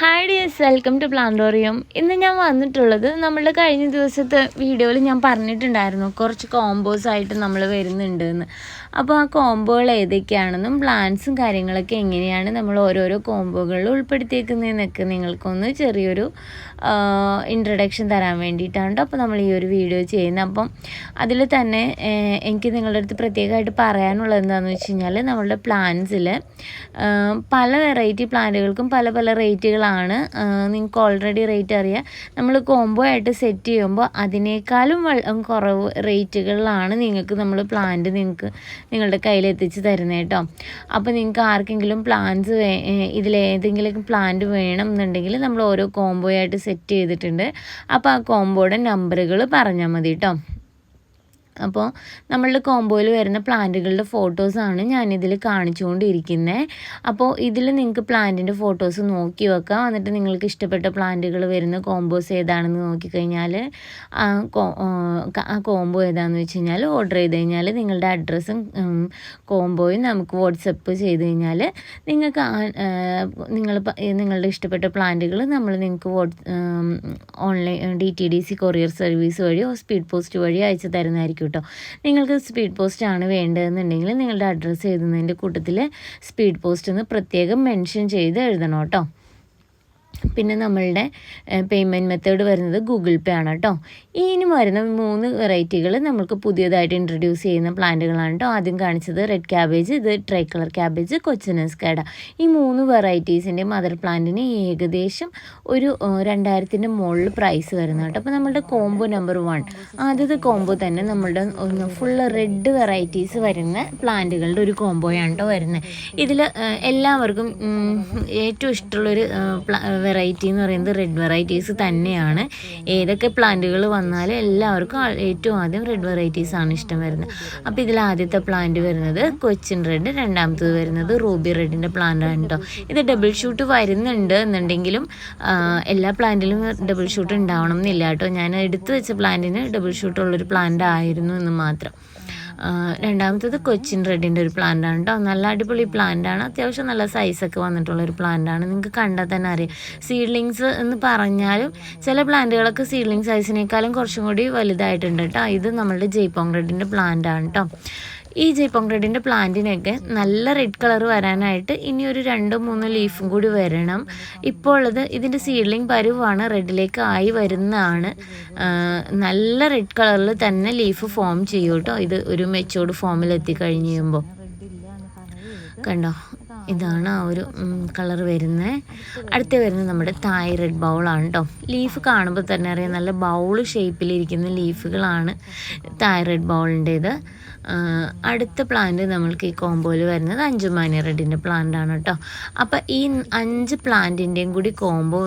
Hi dears welcome to Plantorium ഇന്ന് ഞാൻ വന്നിട്ടുള്ളത് നമ്മളുടെ കഴിഞ്ഞ ദിവസത്തെ വീഡിയോയിൽ ഞാൻ പറഞ്ഞിട്ടുണ്ടായിരുന്നു. കുറച്ച് കോംബോസ് ആയിട്ട് നമ്മൾ വരുന്നുണ്ട് എന്ന്. അപ്പോൾ ആ കോംബോകൾ ഏതൊക്കെയാണെന്നും പ്ലാൻസും കാര്യങ്ങളൊക്കെ എങ്ങനെയാണ് നമ്മൾ ഓരോരോ കോംബോകളിൽ ഉൾപ്പെടുത്തിയേക്കുന്നതെന്നൊക്കെ നിങ്ങൾക്കൊന്ന് ചെറിയൊരു ഇൻട്രഡക്ഷൻ തരാൻ വേണ്ടിയിട്ടാണ് അപ്പോൾ നമ്മൾ ഈ ഒരു വീഡിയോ ചെയ്യുന്നത്. അപ്പം അതിൽ തന്നെ എനിക്ക് നിങ്ങളുടെ അടുത്ത് പ്രത്യേകമായിട്ട് പറയാനുള്ളത് എന്താണെന്ന് വെച്ച് കഴിഞ്ഞാൽ നമ്മളുടെ പ്ലാൻസിൽ പല വെറൈറ്റി പ്ലാന്റുകൾക്കും പല പല റേറ്റുകളാണ് നിങ്ങൾക്ക് ഓൾറെഡി റേറ്റ് അറിയാം. നമ്മൾ കോംബോ ആയിട്ട് സെറ്റ് ചെയ്യുമ്പോൾ അതിനേക്കാളും കുറവ് റേറ്റുകളിലാണ് നിങ്ങൾക്ക് നമ്മൾ പ്ലാന്റ് നിങ്ങൾക്ക് നിങ്ങളുടെ കയ്യിൽ എത്തിച്ച് തരുന്നത് കേട്ടോ അപ്പോൾ നിങ്ങൾക്ക് ആർക്കെങ്കിലും പ്ലാന്റ്സ് വേ ഇതിലേതെങ്കിലും പ്ലാന്റ് വേണം എന്നുണ്ടെങ്കിൽ നമ്മൾ ഓരോ കോംബോ ആയിട്ട് സെറ്റ് ചെയ്തിട്ടുണ്ട്. അപ്പോൾ ആ കോംബോയുടെ നമ്പറുകൾ പറഞ്ഞാൽ മതി കേട്ടോ അപ്പോൾ നമ്മളുടെ കോംബോയിൽ വരുന്ന പ്ലാന്റുകളുടെ ഫോട്ടോസാണ് ഞാനിതിൽ കാണിച്ചുകൊണ്ടിരിക്കുന്നത് അപ്പോൾ ഇതിൽ നിങ്ങൾക്ക് പ്ലാന്റിന്റെ ഫോട്ടോസ് നോക്കി വെക്കാം. എന്നിട്ട് നിങ്ങൾക്ക് ഇഷ്ടപ്പെട്ട പ്ലാന്റുകൾ വരുന്ന കോംബോസ് ഏതാണെന്ന് നോക്കിക്കഴിഞ്ഞാൽ ആ കോംബോ ഏതാണെന്ന് വെച്ച് കഴിഞ്ഞാൽ ഓർഡർ ചെയ്ത് കഴിഞ്ഞാൽ നിങ്ങളുടെ അഡ്രസ്സും കോംബോയും നമുക്ക് വാട്സപ്പ് ചെയ്ത് കഴിഞ്ഞാൽ നിങ്ങൾക്ക് നിങ്ങൾ നിങ്ങളുടെ ഇഷ്ടപ്പെട്ട പ്ലാന്റുകൾ നമ്മൾ നിങ്ങൾക്ക് online D T D C courier service വഴിയോ സ്പീഡ് പോസ്റ്റ് വഴിയോ അയച്ചു തരുന്നതായിരിക്കും കേട്ടോ. നിങ്ങൾക്ക് സ്പീഡ് പോസ്റ്റ് ആണ് വേണ്ടതെന്നുണ്ടെങ്കിൽ നിങ്ങളുടെ അഡ്രസ്സ് എഴുതുന്നതിന്റെ കൂട്ടത്തിൽ സ്പീഡ് പോസ്റ്റ് എന്ന് പ്രത്യേകം മെൻഷൻ ചെയ്ത് എഴുതണം കേട്ടോ. പിന്നെ നമ്മളുടെ പേയ്മെന്റ് മെത്തേഡ് വരുന്നത് ഗൂഗിൾ പേ ആണ് കേട്ടോ ഇനി വരുന്ന മൂന്ന് വെറൈറ്റികൾ നമുക്ക് പുതിയതായിട്ട് ഇൻട്രൊഡ്യൂസ് ചെയ്യുന്ന പ്ലാന്റുകളാണ് കേട്ടോ ആദ്യം കാണിച്ചത് റെഡ് ക്യാബേജ് ഇത് ട്രൈ കളർ ക്യാബേജ് കൊച്ചിനസ് കേട ഈ മൂന്ന് വെറൈറ്റീസിന്റെ മദർ പ്ലാന്റിന് ഏകദേശം ഒരു രണ്ടായിരത്തിന്റെ മുകളിൽ പ്രൈസ് വരുന്നത് കേട്ടോ അപ്പോൾ നമ്മളുടെ കോംബോ നമ്പർ വൺ ആദ്യത്തെ കോംബോ തന്നെ നമ്മളുടെ ഫുള്ള് റെഡ് വെറൈറ്റീസ് വരുന്ന പ്ലാന്റുകളുടെ ഒരു കോംബോയാണ് കേട്ടോ വരുന്നത്. ഇതിൽ എല്ലാവർക്കും ഏറ്റവും ഇഷ്ടമുള്ളൊരു വെറൈറ്റി എന്ന് പറയുന്നത് റെഡ് വെറൈറ്റീസ് തന്നെയാണ്. ഏതൊക്കെ പ്ലാന്റുകൾ വന്നാലും എല്ലാവർക്കും ഏറ്റവും ആദ്യം റെഡ് വെറൈറ്റീസ് ആണ് ഇഷ്ടം വരുന്നത്. അപ്പോൾ ഇതിൽ ആദ്യത്തെ പ്ലാന്റ് വരുന്നത് കൊച്ചിൻ റെഡ് രണ്ടാമത്തത് വരുന്നത് റൂബി റെഡിന്റെ പ്ലാന്റ് ആണ് കേട്ടോ ഇത് ഡബിൾ ഷൂട്ട് വരുന്നുണ്ട് എന്നുണ്ടെങ്കിലും എല്ലാ പ്ലാന്റിലും ഡബിൾ ഷൂട്ട് ഉണ്ടാവണം എന്നില്ല കേട്ടോ ഞാൻ എടുത്തു വെച്ച പ്ലാന്റിന് ഡബിൾ ഷൂട്ടുള്ളൊരു പ്ലാന്റ് ആയിരുന്നു എന്ന് മാത്രം. രണ്ടാമത്തത് കൊച്ചിൻ റെഡിന്റെ ഒരു പ്ലാന്റ് ആണ് കേട്ടോ നല്ല അടിപൊളി പ്ലാന്റ് ആണ്. അത്യാവശ്യം നല്ല സൈസൊക്കെ വന്നിട്ടുള്ള ഒരു പ്ലാന്റ് ആണ്. നിങ്ങൾക്ക് കണ്ടാൽ തന്നെ അറിയാം. സീഡ്ലിങ്സ് എന്ന് പറഞ്ഞാലും ചില പ്ലാന്റുകളൊക്കെ സീഡ്ലിങ് സൈസിനേക്കാളും കുറച്ചും കൂടി വലുതായിട്ടുണ്ട് കേട്ടോ ഇത് നമ്മളുടെ ജയ്പോങ് റെഡിന്റെ പ്ലാന്റ് ആണ് കേട്ടോ ഈ ജയ്പോങ് റെഡിന്റെ പ്ലാന്റിനൊക്കെ നല്ല റെഡ് കളർ വരാനായിട്ട് ഇനി ഒരു രണ്ടോ മൂന്നോ ലീഫും കൂടി വരണം. ഇപ്പോൾ ഉള്ളത് ഇതിന്റെ സീഡ്ലിംഗ് പരുവാണ് റെഡിലേക്ക് ആയി വരുന്നതാണ്. നല്ല റെഡ് കളറിൽ തന്നെ ലീഫ് ഫോം ചെയ്യൂട്ടോ. ഇത് ഒരു മെച്ചോർഡ് ഫോമിൽ എത്തിക്കഴിഞ്ഞ് കഴിയുമ്പോൾ കണ്ടോ? ഇതാണ് ആ ഒരു കളർ വരുന്നത് അടുത്ത വരുന്നത് നമ്മുടെ തായ് റെഡ് ബൗളാണ് കേട്ടോ ലീഫ് കാണുമ്പോൾ തന്നെ അറിയാം നല്ല ബൗൾ ഷേപ്പിലിരിക്കുന്ന ലീഫുകളാണ് തായ് റെഡ് ബൗളിന്റേത് അടുത്ത പ്ലാന്റ് നമ്മൾക്ക് ഈ കോമ്പോയിൽ വരുന്നത് അഞ്ചുമാനി റെഡിന്റെ ആണ് കേട്ടോ അപ്പോൾ ഈ അഞ്ച് പ്ലാന്റിന്റെയും കൂടി കോംബോ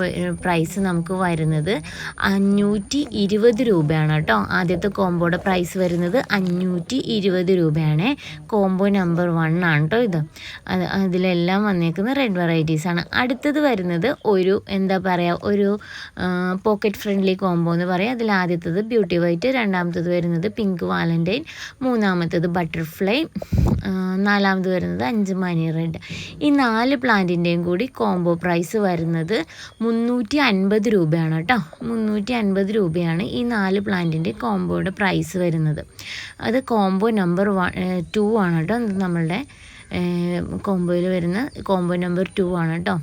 പ്രൈസ് നമുക്ക് വരുന്നത് അഞ്ഞൂറ്റി ഇരുപത് രൂപയാണ് കേട്ടോ ആദ്യത്തെ കോംബോയുടെ പ്രൈസ് വരുന്നത് അഞ്ഞൂറ്റി ഇരുപത് രൂപയാണ്. കോംബോ നമ്പർ വൺ ആണ് കേട്ടോ ഇത്. അത് അതിലെല്ലാം വന്നേക്കുന്ന റെഡ് വെറൈറ്റീസ് ആണ്. അടുത്തത് വരുന്നത് ഒരു എന്താ പറയുക ഒരു പോക്കറ്റ് ഫ്രണ്ട്ലി കോംബോ എന്ന് പറയാം. അതിൽ ആദ്യത്തത് ബ്യൂട്ടി വൈറ്റ് രണ്ടാമത്തത് വരുന്നത് പിങ്ക് വാലന്റൈൻ മൂന്നാമത്തത് ബട്ടർഫ്ലൈ നാലാമത് വരുന്നത് അഞ്ച് മണി റെഡ് ഈ നാല് പ്ലാന്റിന്റെയും കൂടി കോംബോ പ്രൈസ് വരുന്നത് മുന്നൂറ്റി അൻപത് രൂപയാണ് കേട്ടോ. മുന്നൂറ്റി അൻപത് രൂപയാണ് ഈ നാല് പ്ലാന്റിന്റെ കോംബോയുടെ പ്രൈസ് വരുന്നത്. അത് കോംബോ നമ്പർ വൺ ടു ആണ് കേട്ടോ. നമ്മളുടെ കോംബോയിൽ വരുന്ന കോംബോ നമ്പർ ടു ആണ് കേട്ടോ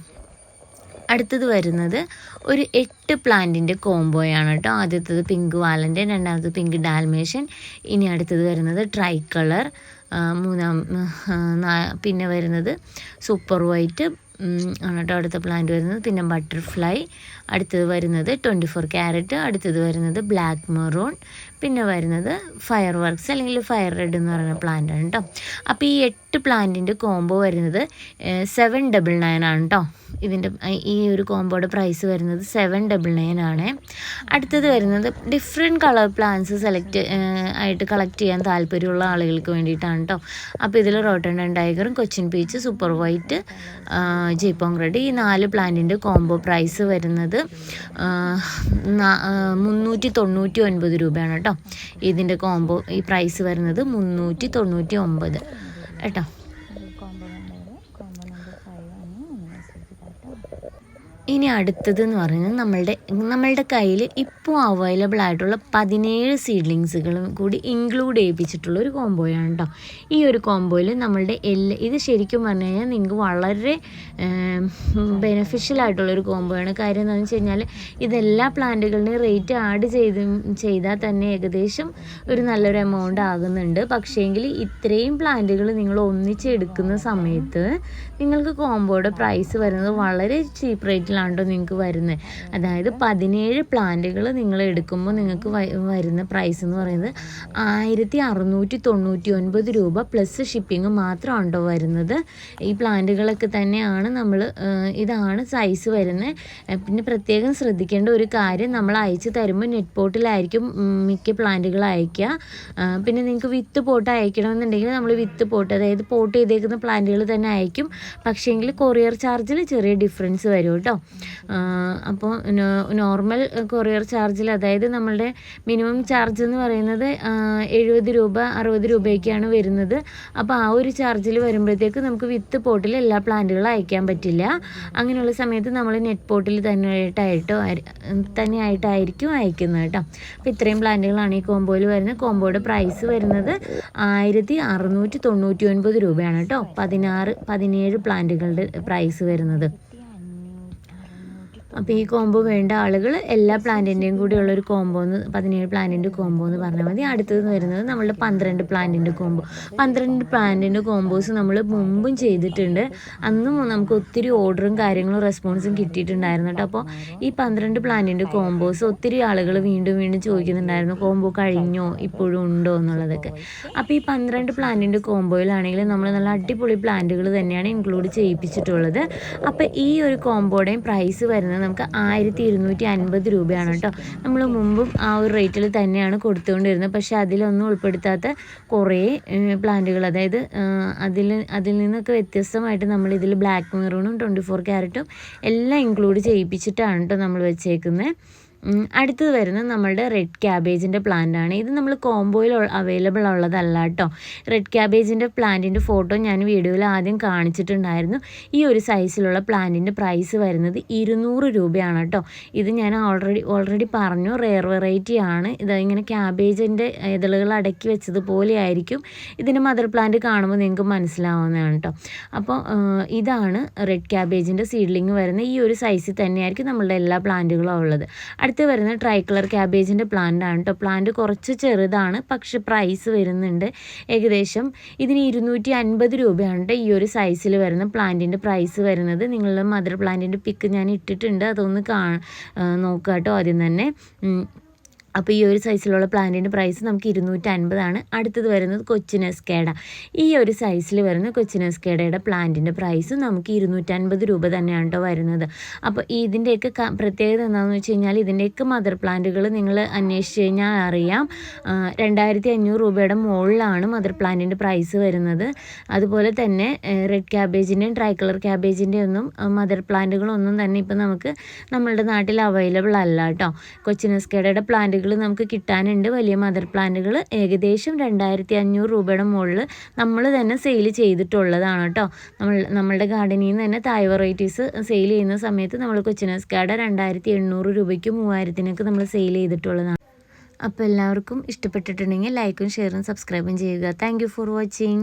അടുത്തത് വരുന്നത് ഒരു എട്ട് പ്ലാന്റിന്റെ കോംബോയാണ് കേട്ടോ ആദ്യത്തത് പിങ്ക് വാലന്റെ രണ്ടാമത്തത് പിങ്ക് ഡാൽമേഷൻ ഇനി അടുത്തത് വരുന്നത് ട്രൈ കളർ മൂന്നാം പിന്നെ വരുന്നത് സൂപ്പർ വൈറ്റ് ആണ് അടുത്ത പ്ലാന്റ് വരുന്നത് പിന്നെ ബട്ടർഫ്ലൈ അടുത്തത് വരുന്നത് ട്വന്റി ഫോർ ക്യാരറ്റ് അടുത്തത് വരുന്നത് ബ്ലാക്ക് മെറൂൺ പിന്നെ വരുന്നത് ഫയർ വർക്ക്സ് അല്ലെങ്കിൽ ഫയർ റെഡ് എന്ന് പറയുന്ന പ്ലാന്റ് ആണ് കേട്ടോ അപ്പോൾ ഈ എട്ട് പ്ലാന്റിന്റെ കോംബോ വരുന്നത് സെവൻ ഡബിൾ നയൻ ആണ് കേട്ടോ ഇതിന്റെ ഈ ഒരു കോമ്പോയുടെ പ്രൈസ് വരുന്നത് സെവൻ ഡബിൾ നയൻ ആണ്. അടുത്തത് വരുന്നത് ഡിഫറെന്റ് കളർ പ്ലാന്റ്സ് സെലക്ട് ആയിട്ട് കളക്ട് ചെയ്യാൻ താല്പര്യമുള്ള ആളുകൾക്ക് വേണ്ടിയിട്ടാണ് കേട്ടോ അപ്പോൾ ഇതിൽ റോട്ടൺ ടൈഗറും കൊച്ചിൻ പീച്ച് സൂപ്പർ വൈറ്റ് ജയ്പോങ് റെഡ് ഈ നാല് പ്ലാന്റിന്റെ കോംബോ പ്രൈസ് വരുന്നത് മുന്നൂറ്റി തൊണ്ണൂറ്റി ഒൻപത് രൂപയാണ് കേട്ടോ ഇതിന്റെ കോംബോ ഈ പ്രൈസ് വരുന്നത് മുന്നൂറ്റി തൊണ്ണൂറ്റി ഒമ്പത് കേട്ടോ? ഇനി അടുത്തത് എന്ന് പറയുന്നത് നമ്മളുടെ നമ്മളുടെ കയ്യിൽ ഇപ്പോൾ അവൈലബിൾ ആയിട്ടുള്ള പതിനേഴ് സീഡ്ലിങ്സുകളും കൂടി ഇൻക്ലൂഡ് ചെയ്യിപ്പിച്ചിട്ടുള്ള ഒരു കോംബോയാണ് കേട്ടോ ഈ ഒരു കോംബോയിൽ നമ്മളുടെ എല്ലാ ഇത് ശരിക്കും പറഞ്ഞു കഴിഞ്ഞാൽ നിങ്ങൾക്ക് വളരെ ബെനഫിഷ്യൽ ആയിട്ടുള്ള ഒരു കോംബോയാണ് കാര്യം എന്താണെന്ന് വെച്ച് കഴിഞ്ഞാൽ ഇതെല്ലാ പ്ലാന്റുകളുടെയും റേറ്റ് ആഡ് ചെയ്ത് ചെയ്താൽ തന്നെ ഏകദേശം ഒരു നല്ലൊരു എമൗണ്ട് ആകുന്നുണ്ട്. പക്ഷേങ്കിൽ ഇത്രയും പ്ലാന്റുകൾ നിങ്ങൾ ഒന്നിച്ചെടുക്കുന്ന സമയത്ത് നിങ്ങൾക്ക് കോംബോയുടെ പ്രൈസ് വരുന്നത് വളരെ ചീപ്പ് റേറ്റിലാണ് കേട്ടോ നിങ്ങൾക്ക് വരുന്നത് അതായത് പതിനേഴ് പ്ലാന്റുകൾ നിങ്ങൾ എടുക്കുമ്പോൾ നിങ്ങൾക്ക് വരുന്ന പ്രൈസ് എന്ന് പറയുന്നത് ആയിരത്തി അറുന്നൂറ്റി തൊണ്ണൂറ്റി ഒൻപത് രൂപ പ്ലസ് ഷിപ്പിംഗ് മാത്രം ഉണ്ടോ വരുന്നത്. ഈ പ്ലാന്റുകളൊക്കെ തന്നെയാണ് നമ്മൾ ഇതാണ് സൈസ് വരുന്നത് പിന്നെ പ്രത്യേകം ശ്രദ്ധിക്കേണ്ട ഒരു കാര്യം നമ്മൾ അയച്ച് തരുമ്പോൾ നെറ്റ് പോട്ടിലായിരിക്കും മിക്ക പ്ലാന്റുകൾ അയക്കുക പിന്നെ നിങ്ങൾക്ക് വിത്ത് പോട്ട് അയക്കണമെന്നുണ്ടെങ്കിൽ നമ്മൾ വിത്ത് പോട്ട് അതായത് പോട്ട് ചെയ്തേക്കുന്ന പ്ലാന്റുകൾ തന്നെ അയക്കും പക്ഷേങ്കിൽ കൊറിയർ ചാർജിൽ ചെറിയ ഡിഫറൻസ് വരും കേട്ടോ. അപ്പോൾ നോർമൽ കൊറിയർ ചാർജിൽ അതായത് നമ്മളുടെ മിനിമം ചാർജ് എന്ന് പറയുന്നത് എഴുപത് രൂപ അറുപത് രൂപയൊക്കെയാണ് വരുന്നത്. അപ്പോൾ ആ ഒരു ചാർജിൽ വരുമ്പോഴത്തേക്ക് നമുക്ക് വിത്ത് പോട്ടിൽ എല്ലാ പ്ലാന്റുകളും അയക്കാൻ പറ്റില്ല. അങ്ങനെയുള്ള സമയത്ത് നമ്മൾ നെറ്റ് പോട്ടിൽ തന്നെയായിട്ടോ തന്നെയായിട്ടായിരിക്കും അയക്കുന്നത് കേട്ടോ. അപ്പോൾ ഇത്രയും പ്ലാന്റുകളാണ് ഈ കോമ്പോയിൽ വരുന്നത്. കോമ്പോയുടെ പ്രൈസ് വരുന്നത് ആയിരത്തി അറുന്നൂറ്റി തൊണ്ണൂറ്റി ഒൻപത് രൂപയാണ് കേട്ടോ. പതിനാറ് പതിനേഴ് പ്ലാന്റുകളുടെ പ്രൈസ് വരുന്നത്. അപ്പോൾ ഈ കോംബോ വേണ്ട ആളുകൾ എല്ലാ പ്ലാന്റിന്റെയും കൂടി ഉള്ളൊരു കോംബോ എന്ന് പതിനേഴ് പ്ലാന്റിന്റെ കോംബോ എന്ന് പറഞ്ഞാൽ മതി. അടുത്തത് വരുന്നത് നമ്മളുടെ പന്ത്രണ്ട് പ്ലാന്റിന്റെ കോംബോ പന്ത്രണ്ട് പ്ലാന്റിന്റെ കോംബോസ് നമ്മൾ മുമ്പും ചെയ്തിട്ടുണ്ട്. അന്നും നമുക്ക് ഒത്തിരി ഓർഡറും കാര്യങ്ങളും റെസ്പോൺസും കിട്ടിയിട്ടുണ്ടായിരുന്നു കേട്ടോ അപ്പോൾ ഈ പന്ത്രണ്ട് പ്ലാന്റിന്റെ കോംബോസ് ഒത്തിരി ആളുകൾ വീണ്ടും വീണ്ടും ചോദിക്കുന്നുണ്ടായിരുന്നു കോംബോ കഴിഞ്ഞോ? ഇപ്പോഴും ഉണ്ടോ? എന്നുള്ളതൊക്കെ. അപ്പോൾ ഈ പന്ത്രണ്ട് പ്ലാന്റിന്റെ കോംബോയിലാണെങ്കിൽ നമ്മൾ നല്ല അടിപൊളി പ്ലാന്റുകൾ തന്നെയാണ് ഇൻക്ലൂഡ് ചെയ്യിപ്പിച്ചിട്ടുള്ളത്. അപ്പോൾ ഈ ഒരു കോംബോയുടെയും പ്രൈസ് വരുന്നത് നമുക്ക് ആയിരത്തി ഇരുന്നൂറ്റി അൻപത് രൂപയാണ് കേട്ടോ. നമ്മൾ മുമ്പും ആ ഒരു റേറ്റിൽ തന്നെയാണ് കൊടുത്തുകൊണ്ടിരുന്നത്. പക്ഷെ അതിലൊന്നും ഉൾപ്പെടുത്താത്ത കുറേ പ്ലാന്റുകൾ അതായത് അതിൽ അതിൽ നിന്നൊക്കെ വ്യത്യസ്തമായിട്ട് നമ്മൾ ഇതിൽ ബ്ലാക്ക് മെറൂണും ട്വന്റി ഫോർ ക്യാരറ്റും എല്ലാം ഇൻക്ലൂഡ് ചെയ്യിപ്പിച്ചിട്ടാണ് കേട്ടോ നമ്മൾ വെച്ചേക്കുന്നത് അടുത്തത് വരുന്നത് നമ്മളുടെ റെഡ് ക്യാബേജിന്റെ ആണ്. ഇത് നമ്മൾ കോംബോയിൽ അവൈലബിൾ ഉള്ളതല്ല കേട്ടോ. റെഡ് ക്യാബേജിന്റെ പ്ലാന്റിന്റെ ഫോട്ടോ ഞാൻ വീഡിയോയിൽ ആദ്യം കാണിച്ചിട്ടുണ്ടായിരുന്നു. ഈ ഒരു സൈസിലുള്ള പ്ലാന്റിന്റെ പ്രൈസ് വരുന്നത് ഇരുന്നൂറ് രൂപയാണ് കേട്ടോ. ഇത് ഞാൻ ഓൾറെഡി ഓൾറെഡി പറഞ്ഞു റെയർ വെറൈറ്റി ആണ്. ഇത് ഇങ്ങനെ ക്യാബേജിന്റെ ഇതളുകൾ അടക്കി വെച്ചതുപോലെ ആയിരിക്കും. ഇതിന്റെ മദർ പ്ലാന്റ് കാണുമ്പോൾ നിങ്ങൾക്ക് മനസ്സിലാവുന്നതാണ് കേട്ടോ. അപ്പോൾ ഇതാണ് റെഡ് ക്യാബേജിന്റെ സീഡ്ലിങ് വരുന്ന ഈ ഒരു സൈസിൽ തന്നെയായിരിക്കും നമ്മളുടെ എല്ലാ പ്ലാന്റുകളും ഉള്ളത്. അടുത്ത് വരുന്നത് ട്രൈ കളർ ക്യാബേജിന്റെ പ്ലാന്റ് ആണ് കേട്ടോ പ്ലാന്റ് കുറച്ച് ചെറുതാണ് പക്ഷെ പ്രൈസ് വരുന്നുണ്ട് ഏകദേശം ഇതിന് ഇരുന്നൂറ്റി അൻപത് രൂപയാണ് ഈ ഒരു സൈസിൽ വരുന്ന പ്ലാന്റിന്റെ പ്രൈസ് വരുന്നത്. നിങ്ങളുടെ മദർ പ്ലാന്റിന്റെ പിക്ക് ഞാൻ ഇട്ടിട്ടുണ്ട്. അതൊന്ന് കാ നോക്കുക കേട്ടോ ആദ്യം തന്നെ. അപ്പോൾ ഈ ഒരു സൈസിലുള്ള പ്ലാന്റിന്റെ പ്രൈസ് നമുക്ക് ഇരുന്നൂറ്റി അൻപതാണ് അടുത്തത് വരുന്നത് കൊച്ചിനെസ്കേഡ ഈ ഒരു സൈസിൽ വരുന്ന കൊച്ചിനെസ്കേഡയുടെ പ്ലാന്റിന്റെ പ്രൈസ് നമുക്ക് ഇരുന്നൂറ്റൻപത് രൂപ തന്നെയാണ് കേട്ടോ വരുന്നത്. അപ്പോൾ ഇതിന്റെയൊക്കെ പ്രത്യേകത എന്താണെന്ന് വെച്ച് കഴിഞ്ഞാൽ ഇതിന്റെയൊക്കെ മദർ പ്ലാന്റുകൾ നിങ്ങൾ അന്വേഷിച്ച് കഴിഞ്ഞാൽ അറിയാം. രണ്ടായിരത്തി അഞ്ഞൂറ് രൂപയുടെ മുകളിലാണ് മദർ പ്ലാന്റിന്റെ പ്രൈസ് വരുന്നത്. അതുപോലെ തന്നെ റെഡ് ക്യാബേജിന്റെയും ട്രൈ കളർ ക്യാബേജിന്റെ ഒന്നും മദർ പ്ലാന്റുകളൊന്നും തന്നെ ഇപ്പോൾ നമുക്ക് നമ്മളുടെ നാട്ടിൽ അവൈലബിൾ അല്ല കേട്ടോ കൊച്ചിനെസ്കേഡയുടെ പ്ലാന്റ് പ്ലാന്റുകൾ നമുക്ക് കിട്ടാനുണ്ട്. വലിയ മദർ പ്ലാന്റുകൾ ഏകദേശം രണ്ടായിരത്തി അഞ്ഞൂറ് രൂപയുടെ മുകളിൽ നമ്മൾ തന്നെ സെയിൽ ചെയ്തിട്ടുള്ളതാണ് കേട്ടോ. നമ്മൾ നമ്മളുടെ ഗാർഡനിൽ നിന്ന് തന്നെ തായ് വെറൈറ്റീസ് സെയിൽ ചെയ്യുന്ന സമയത്ത് നമ്മൾ കൊച്ചിനസ്കാട രണ്ടായിരത്തി എണ്ണൂറ് രൂപയ്ക്കും മൂവായിരത്തിനൊക്കെ നമ്മൾ സെയിൽ ചെയ്തിട്ടുള്ളതാണ്. അപ്പോൾ എല്ലാവർക്കും ഇഷ്ടപ്പെട്ടിട്ടുണ്ടെങ്കിൽ ലൈക്കും ഷെയറും സബ്സ്ക്രൈബും ചെയ്യുക. Thank for watching